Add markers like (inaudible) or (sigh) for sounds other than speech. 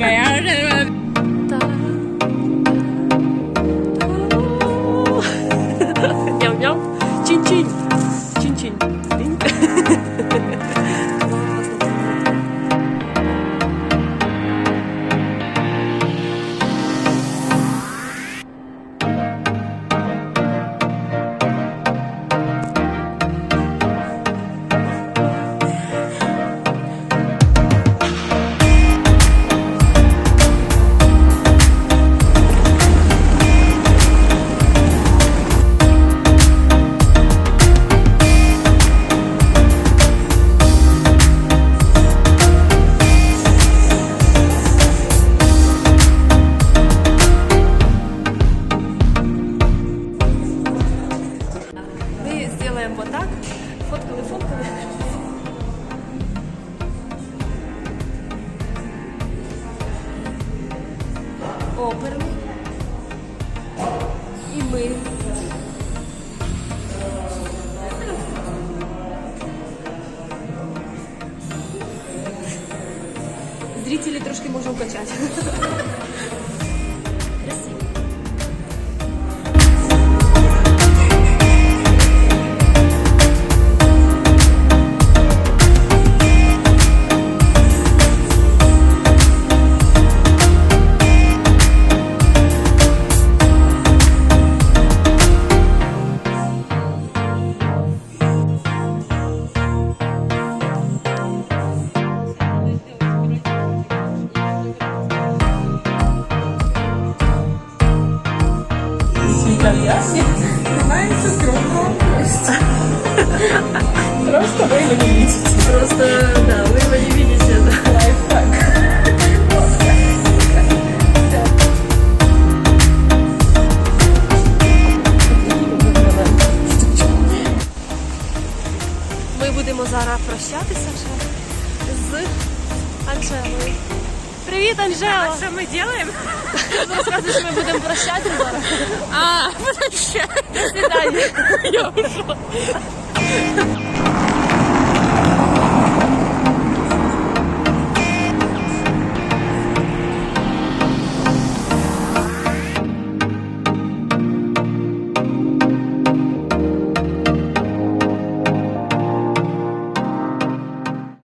Kaya. Оперный. І ми. Зрителі трошки можна вкачати. Просто вы его не видите. Просто, да, вы его не видите. Да. Лайфхак. Ми будемо зараз прощатися вже з Анжелою. Привіт, Анжела! Что мы делаем? Розказуй, що ми будемо прощатися зараз. (laughs) А, (laughs) прощай. До свидання. Я ушла.